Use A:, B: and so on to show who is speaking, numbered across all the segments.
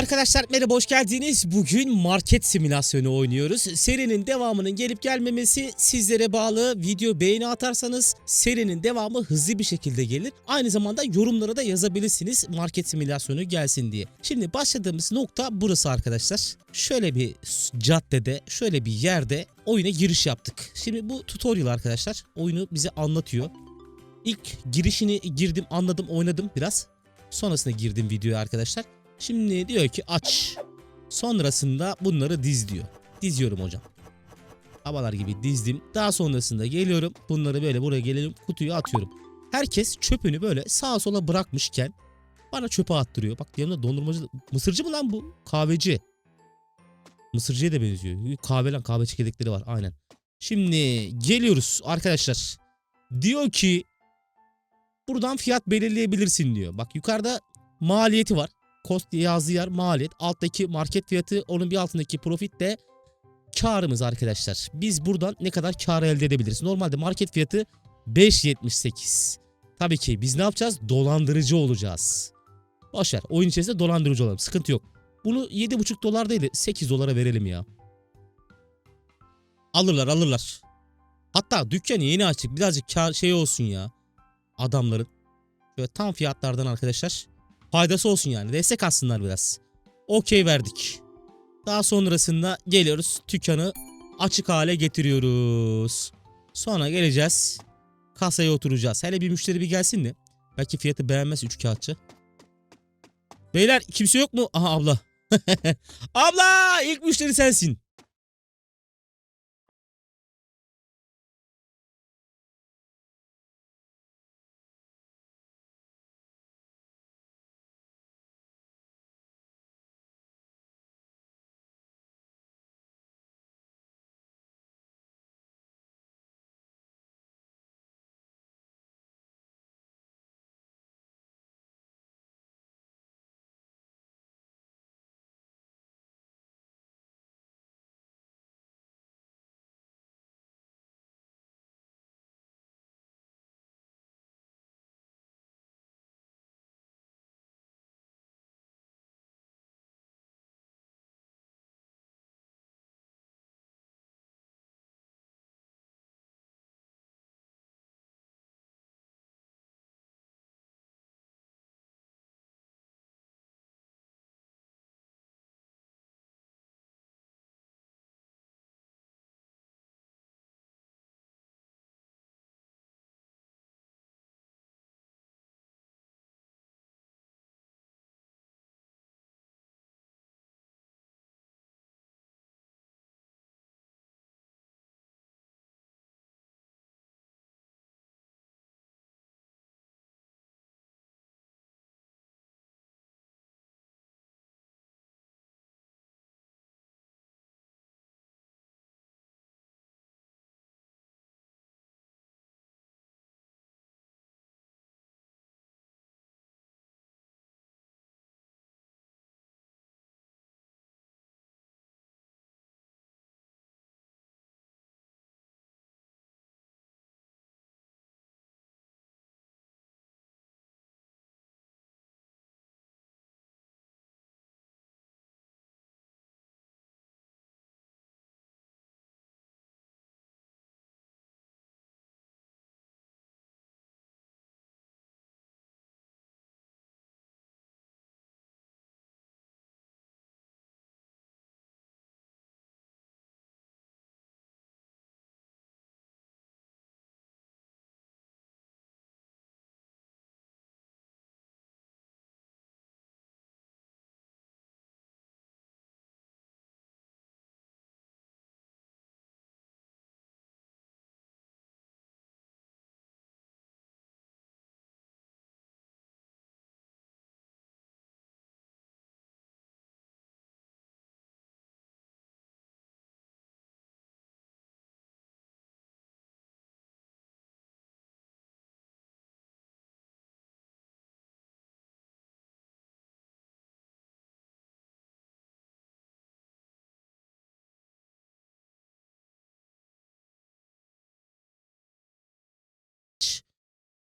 A: Arkadaşlar merhaba hoş geldiniz. Bugün market simülasyonu oynuyoruz. Serinin devamının gelip gelmemesi sizlere bağlı. Video beğeni atarsanız serinin devamı hızlı bir şekilde gelir. Aynı zamanda yorumlara da yazabilirsiniz market simülasyonu gelsin diye. Şimdi başladığımız nokta burası arkadaşlar. Şöyle bir caddede, şöyle bir yerde oyuna giriş yaptık. Şimdi bu tutorial arkadaşlar oyunu bize anlatıyor. İlk girişini girdim, anladım, oynadım biraz. Sonrasında girdim videoya arkadaşlar. Şimdi diyor ki aç. Sonrasında bunları diz diyor. Diziyorum hocam. Havalar gibi dizdim. Daha sonrasında geliyorum. Bunları böyle buraya gelelim kutuya atıyorum. Herkes çöpünü böyle sağa sola bırakmışken bana çöpe attırıyor. Bak yanımda dondurmacı mısırcı mı lan bu? Kahveci. Mısırcıya da benziyor. Kahve lan kahve çekirdekleri var aynen. Şimdi geliyoruz arkadaşlar. Diyor ki buradan fiyat belirleyebilirsin diyor. Bak yukarıda maliyeti var. Cost diye yazdığı yer maliyet. Alttaki market fiyatı onun bir altındaki profit de karımız arkadaşlar. Biz buradan ne kadar kar elde edebiliriz? Normalde market fiyatı 5.78. Tabii ki biz ne yapacağız? Dolandırıcı olacağız. Boşver oyun içerisinde dolandırıcı olalım. Sıkıntı yok. Bunu 7.5 dolar değil de 8 dolara verelim ya. Alırlar alırlar. Hatta dükkanı yeni açtık. Birazcık kar şey olsun ya. Adamların. Şöyle tam fiyatlardan arkadaşlar. Faydası olsun yani. Destek atsınlar biraz. Okey verdik. Daha sonrasında geliyoruz. Dükkanı açık hale getiriyoruz. Sonra geleceğiz. Kasaya oturacağız. Hele bir müşteri bir gelsin de. Belki fiyatı beğenmez 3 kağıtçı. Beyler kimse yok mu? Aha abla. abla ilk müşteri sensin.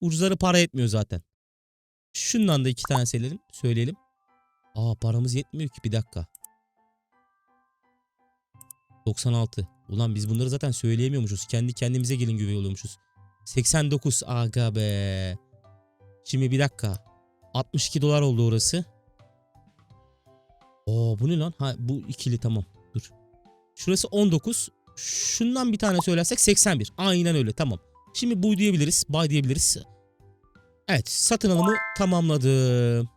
A: Ucuzları para etmiyor zaten. Şundan da iki tane söyleyelim. söyleyelim. Aa paramız yetmiyor ki bir dakika. 96. Ulan biz bunları zaten söyleyemiyormuşuz. Kendi kendimize gelin güvey oluyormuşuz. 89 aga be. Şimdi bir dakika. 62 dolar oldu orası. Oo bu ne lan? Ha bu ikili tamam. Dur. Şurası 19. Şundan bir tane söylersek 81. Aynen öyle tamam. Şimdi bu diyebiliriz. Buy diyebiliriz. Evet satın alımı tamamladım.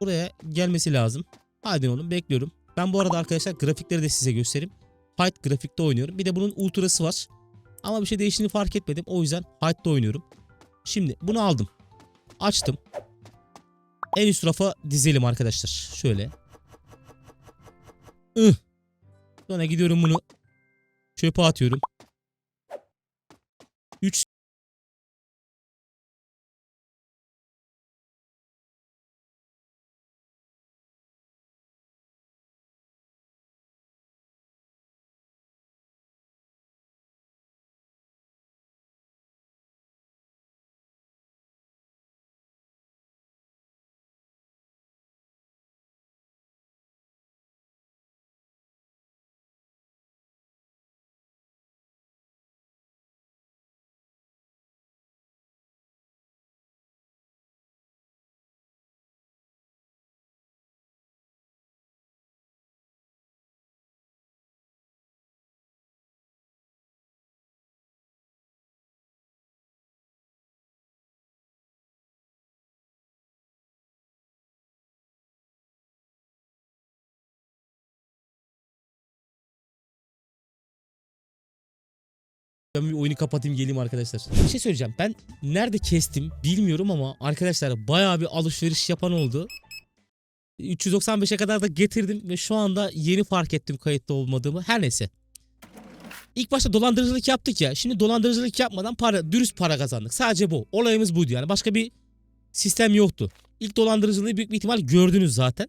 A: Buraya gelmesi lazım. Hadi oğlum bekliyorum. Ben bu arada arkadaşlar grafikleri de size göstereyim. Fight grafikte oynuyorum. Bir de bunun ultrası var. Ama bir şey değiştiğini fark etmedim. O yüzden Fight'ta oynuyorum. Şimdi bunu aldım. Açtım. En üst rafa dizelim arkadaşlar. Şöyle. Ih. Sonra gidiyorum bunu çöpe atıyorum. 3 Ben bir oyunu kapatayım geleyim arkadaşlar. Bir şey söyleyeceğim. Ben nerede kestim bilmiyorum ama arkadaşlar bayağı bir alışveriş yapan oldu. 395'e kadar da getirdim ve şu anda yeni fark ettim kayıtlı olmadığımı. Her neyse. İlk başta dolandırıcılık yaptık ya. Şimdi dolandırıcılık yapmadan para, dürüst para kazandık. Sadece bu. Olayımız buydu yani. Başka bir sistem yoktu. İlk dolandırıcılığı büyük bir ihtimal gördünüz zaten.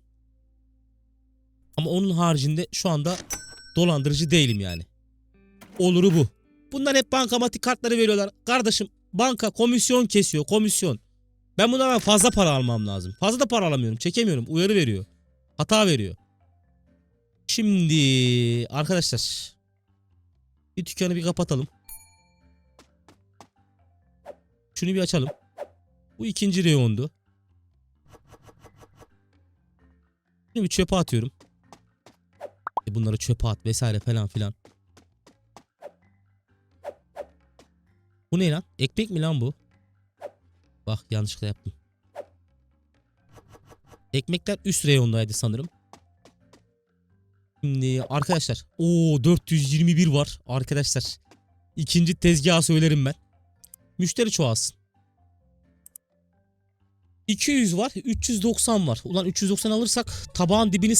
A: Ama onun haricinde şu anda dolandırıcı değilim yani. Oluru bu. Bunlar hep bankamatik kartları veriyorlar. Kardeşim banka komisyon kesiyor komisyon. Ben bunlardan fazla para almam lazım. Fazla da para alamıyorum. Çekemiyorum. Uyarı veriyor. Hata veriyor. Şimdi arkadaşlar. Bir dükkanı bir kapatalım. Şunu bir açalım. Bu ikinci reyondu. Şimdi bir çöpe atıyorum. E Bunları çöpe at vesaire falan filan. Bu ne lan? Ekmek mi lan bu? Bak yanlışlıkla yaptım. Ekmekler üst reyondaydı sanırım. Şimdi arkadaşlar. o 421 var arkadaşlar. İkinci tezgaha söylerim ben. Müşteri çoğalsın. 200 var, 390 var. Ulan 390 alırsak tabağın dibini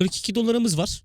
A: 42 dolarımız var.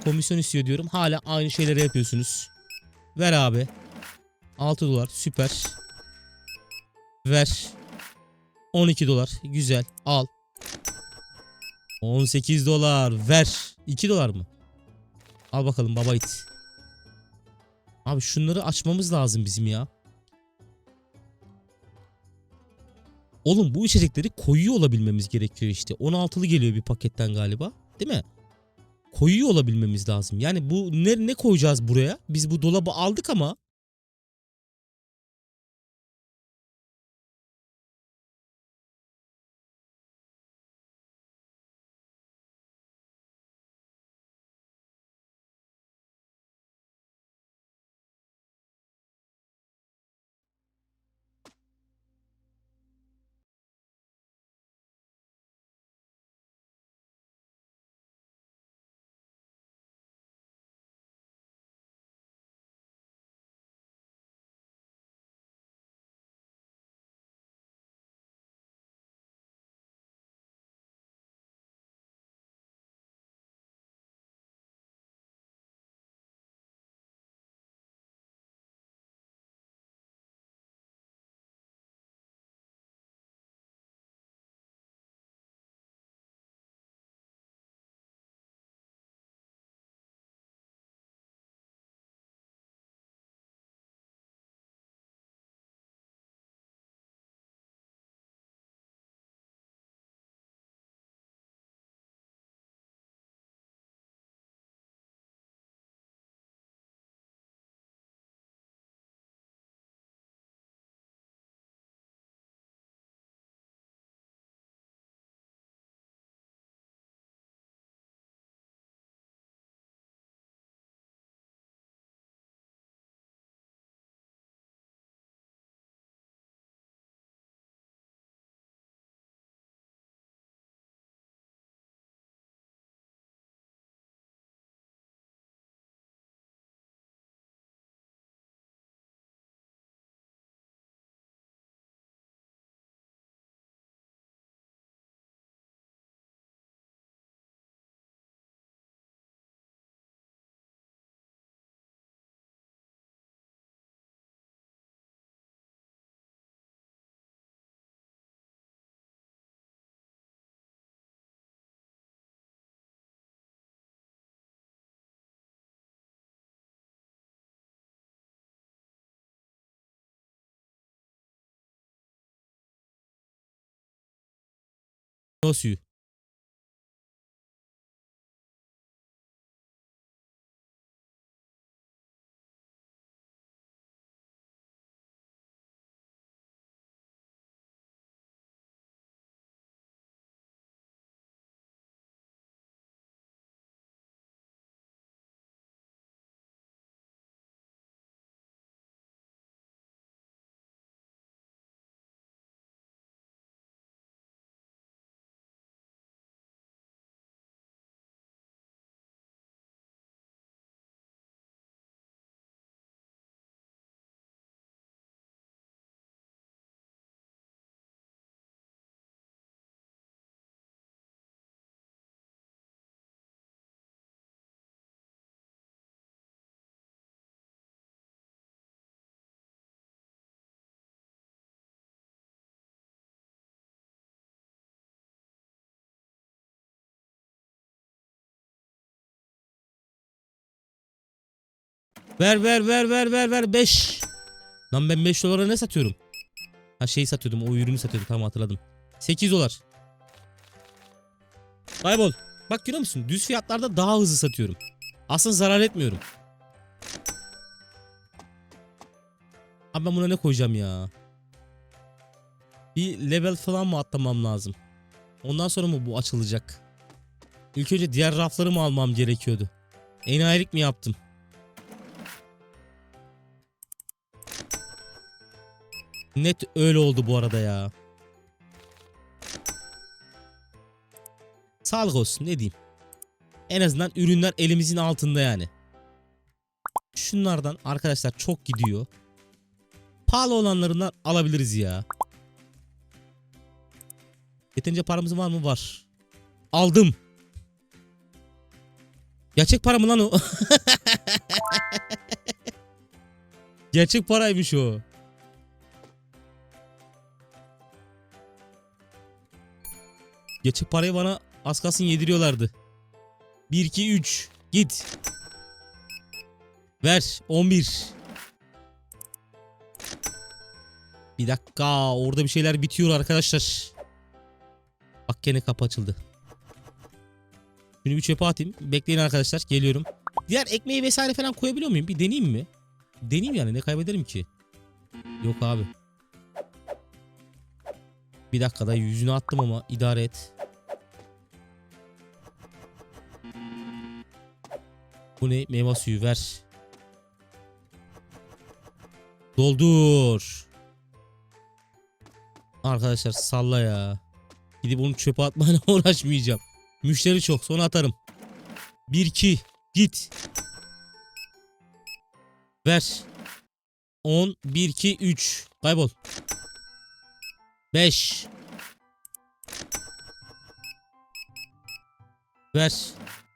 A: Komisyon istiyor diyorum. Hala aynı şeyleri yapıyorsunuz. Ver abi. 6 dolar. Süper. Ver. 12 dolar. Güzel. Al. 18 dolar. Ver. 2 dolar mı? Al bakalım baba it. Abi şunları açmamız lazım bizim ya. Oğlum bu içecekleri koyuyor olabilmemiz gerekiyor işte. 16'lı geliyor bir paketten galiba. Değil mi? Koyuyor olabilmemiz lazım. Yani bu ne, ne koyacağız buraya? Biz bu dolabı aldık ama reçu. Ver ver ver ver ver ver 5. Lan ben 5 dolara ne satıyorum? Ha şeyi satıyordum o ürünü satıyordum tamam hatırladım. 8 dolar. Kaybol. Bak görüyor musun? Düz fiyatlarda daha hızlı satıyorum. Aslında zarar etmiyorum. Abi ben buna ne koyacağım ya? Bir level falan mı atlamam lazım? Ondan sonra mı bu açılacak? İlk önce diğer rafları mı almam gerekiyordu? Enayilik mi yaptım? Net öyle oldu bu arada ya. Sağlık olsun ne diyeyim. En azından ürünler elimizin altında yani. Şunlardan arkadaşlar çok gidiyor. Pahalı olanlarından alabiliriz ya. Yeterince paramız var mı? Var. Aldım. Gerçek para mı lan o? Gerçek paraymış o. Gerçek parayı bana az kalsın yediriyorlardı. 1 2 3 git. Ver 11. Bir dakika orada bir şeyler bitiyor arkadaşlar. Bak gene kapı açıldı. Şunu bir çöpe atayım. Bekleyin arkadaşlar geliyorum. Diğer ekmeği vesaire falan koyabiliyor muyum? Bir deneyeyim mi? Deneyeyim yani ne kaybederim ki? Yok abi. Bir dakikada yüzünü attım ama idare et. Bu ne? Meyve suyu ver. Doldur. Arkadaşlar salla ya. Gidip onu çöpe atmayla uğraşmayacağım. Müşteri çok sonra atarım. 1 2 git. Ver. 10 1 2 3 kaybol. 5 Ver.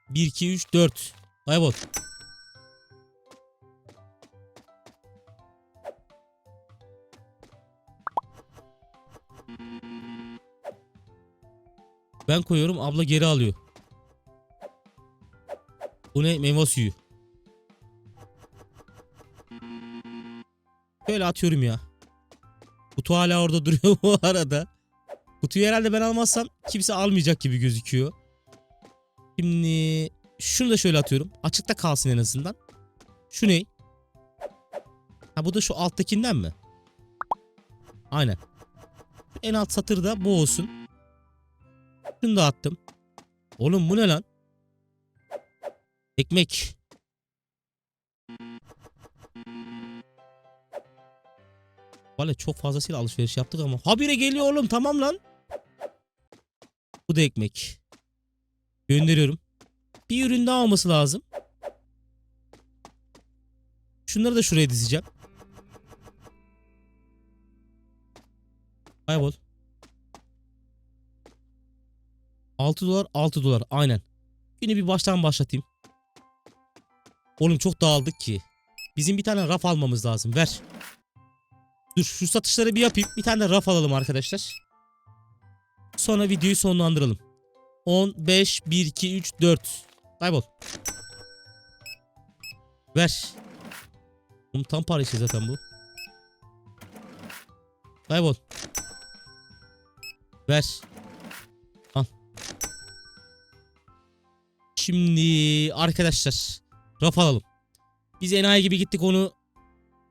A: 1 2 3 4 kaybol. Ben koyuyorum abla geri alıyor. Bu ne? Meyve suyu. Böyle atıyorum ya. Kutu hala orada duruyor bu arada. Kutuyu herhalde ben almazsam kimse almayacak gibi gözüküyor. Şimdi şunu da şöyle atıyorum. Açıkta kalsın en azından. Şu ne? Ha bu da şu alttakinden mi? Aynen. En alt satırda bu olsun. Şunu da attım. Oğlum bu ne lan? Ekmek. Valla çok fazlasıyla alışveriş yaptık ama. Habire geliyor oğlum tamam lan. Bu da ekmek. Gönderiyorum. Bir ürün daha olması lazım. Şunları da şuraya dizeceğim. Kaybol. 6 dolar 6 dolar aynen. Yine bir baştan başlatayım. Oğlum çok dağıldık ki. Bizim bir tane raf almamız lazım. Ver. Dur şu satışları bir yapayım. Bir tane de raf alalım arkadaşlar. Sonra videoyu sonlandıralım. 10, 5, 1, 2, 3, 4. Kaybol. Ver. Oğlum tam para işte zaten bu. Kaybol. Ver. Al. Şimdi arkadaşlar raf alalım. Biz enayi gibi gittik onu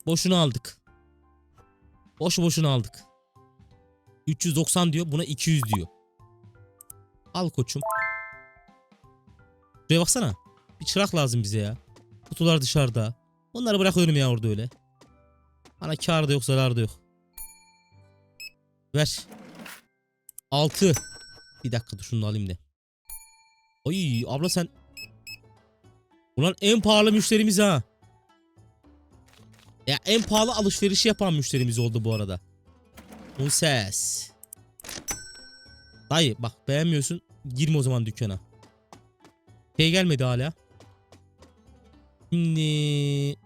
A: boşuna aldık. Boş boşuna aldık. 390 diyor buna 200 diyor. Al koçum. Şuraya baksana. Bir çırak lazım bize ya. Kutular dışarıda. Onları bırakıyorum ya orada öyle. Bana kar da yok zarar da yok. Ver. 6. Bir dakika dur şunu da alayım da. Ay abla sen. Ulan en pahalı müşterimiz ha. Ya en pahalı alışverişi yapan müşterimiz oldu bu arada. Bu ses. Dayı bak beğenmiyorsun. Girme o zaman dükkana. Şey gelmedi hala. Şimdi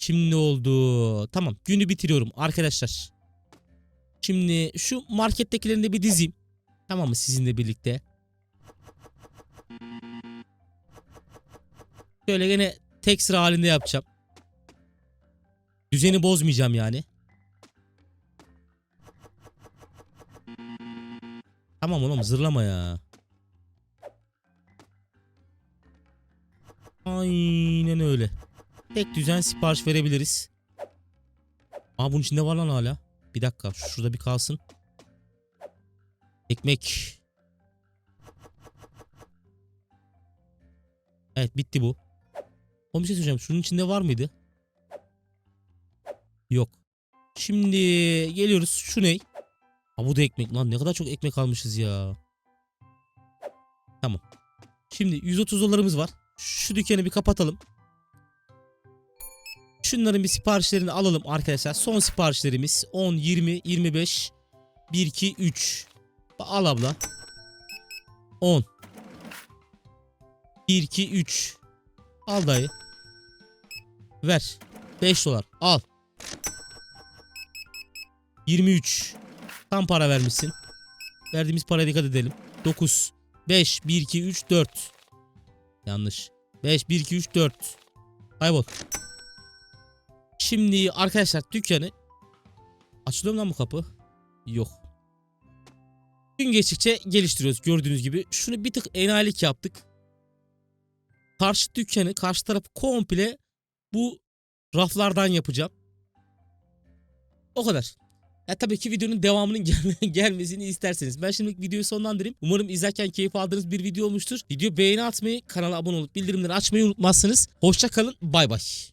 A: Şimdi oldu. Tamam günü bitiriyorum arkadaşlar. Şimdi şu markettekilerini de bir dizeyim. Tamam mı sizinle birlikte? Şöyle gene tek sıra halinde yapacağım. Düzeni bozmayacağım yani. Tamam oğlum zırlama ya. Aynen öyle. Tek düzen sipariş verebiliriz. Aa bunun içinde var lan hala. Bir dakika şurada bir kalsın. Ekmek. Evet bitti bu. O bir şey söyleyeceğim. Şunun içinde var mıydı? Yok. Şimdi geliyoruz. Şu ne? Ha bu da ekmek lan. Ne kadar çok ekmek almışız ya. Tamam. Şimdi 130 dolarımız var. Şu dükkanı bir kapatalım. Şunların bir siparişlerini alalım arkadaşlar. Son siparişlerimiz 10, 20, 25, 1, 2, 3. Al abla. 10. 1, 2, 3. Al dayı. Ver. 5 dolar. Al. 23. Tam para vermişsin. Verdiğimiz paraya dikkat edelim. 9. 5. 1, 2, 3, 4. Yanlış. 5, 1, 2, 3, 4. Kaybol. Şimdi arkadaşlar dükkanı açılıyor mu lan bu kapı? Yok. Gün geçtikçe geliştiriyoruz gördüğünüz gibi. Şunu bir tık enayilik yaptık. Karşı dükkanı karşı tarafı komple bu raflardan yapacağım. O kadar. Ya tabii ki videonun devamının gel- gelmesini isterseniz. Ben şimdi videoyu sonlandırayım. Umarım izlerken keyif aldığınız bir video olmuştur. Video beğeni atmayı, kanala abone olup bildirimleri açmayı unutmazsınız. Hoşça kalın. Bay bay.